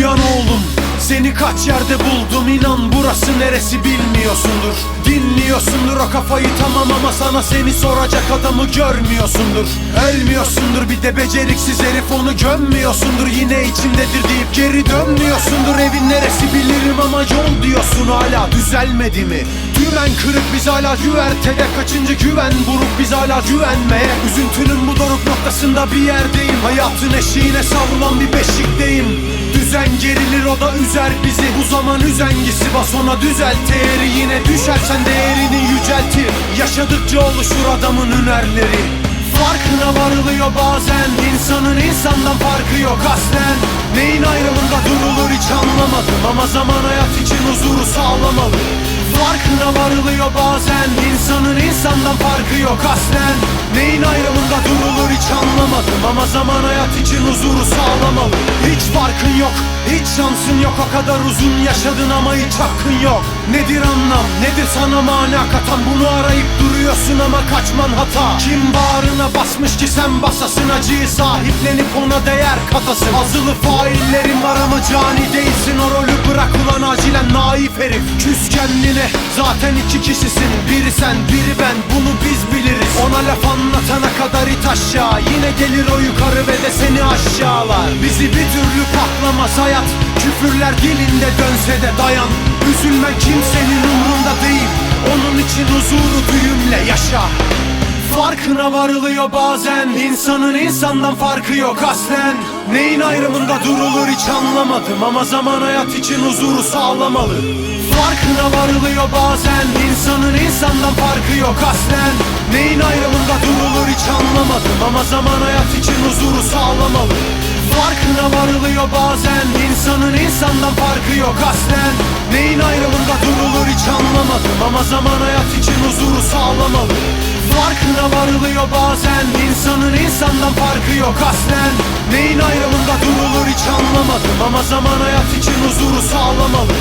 uyan oğlum Seni kaç yerde buldum inan burası neresi bilmiyorsundur. Dinliyorsundur o kafayı tamam ama sana seni soracak adamı görmüyorsundur. Ölmüyorsundur bir de beceriksiz herif onu gömmüyorsundur. Yine içimdedir deyip geri dönmüyorsundur. Evin neresi bilirim ama yol diyorsun hala düzelmedi mi? Dümen kırık biz hala güvertede. Kaçıncı güven buruk biz hala güvenmeye? Üzüntünün bu doruk noktasında bir yerdeyim. Hayatın eşiğine savrulan bir beşikteyim gerilir o da üzer bizi. Bu zaman üzengisi bas ona düzelt. Eğri yine düşersen değerini yüceltir. Yaşadıkça oluşur adamın hünerleri. Farkına varılıyor bazen insanın insandan farkı yok aslen. Neyin ayrımında durulur hiç anlamadım Ama zaman hayat için huzuru sağlamalı. Farkına varılıyor bazen insanın insandan farkı yok aslen. Neyin ayrımında durulur hiç anlamadım. Ama zaman hayat için huzuru sağlamalı Hiç farkın yok hiç şansın yok. O kadar uzun yaşadın ama hiç hakkın yok. Nedir anlam nedir sana mana katan? Bunu arayıp duruyorsun ama kaçman hata. Kim bağrına basmış ki sen basasın? Acıyı sahiplenip ona değer katasın. Azılı faillerin var ama cani değilsin. O rolü bırak ulan acilen naif herif. Küs kendine zaten iki kişisin. Biri sen biri ben bunu biz biliriz. Ona laf anlatana kadar it aşağı. Yine gelir o yukarı ve de seni aşağılar. Bizi bir türlü patlamaz hayat. Küfürler dilinde dönse de dayan. Üzülmen kimsenin umrunda değil. Onun için huzuru düğümle yaşa Farkına varılıyor bazen. İnsanın insandan farkı yok aslen. Neyin ayrımında durulur hiç anlamadım. Ama zaman hayat için huzuru sağlamalı. Farkına varılıyor bazen. İnsanın insandan farkı yok aslen. Neyin ayrımında durulur hiç anlamadım. Ama zaman hayat için huzuru sağlamalı. Farkına varılıyor bazen. İnsanın insandan farkı yok aslen. Neyin ayrımında durulur hiç anlamadım. Ama zaman hayat için huzuru sağlamalı Farkına varılıyor bazen. İnsanın insandan farkı yok aslen. Neyin ayrımında durulur hiç anlamadım. Ama zaman hayat için huzuru sağlamalı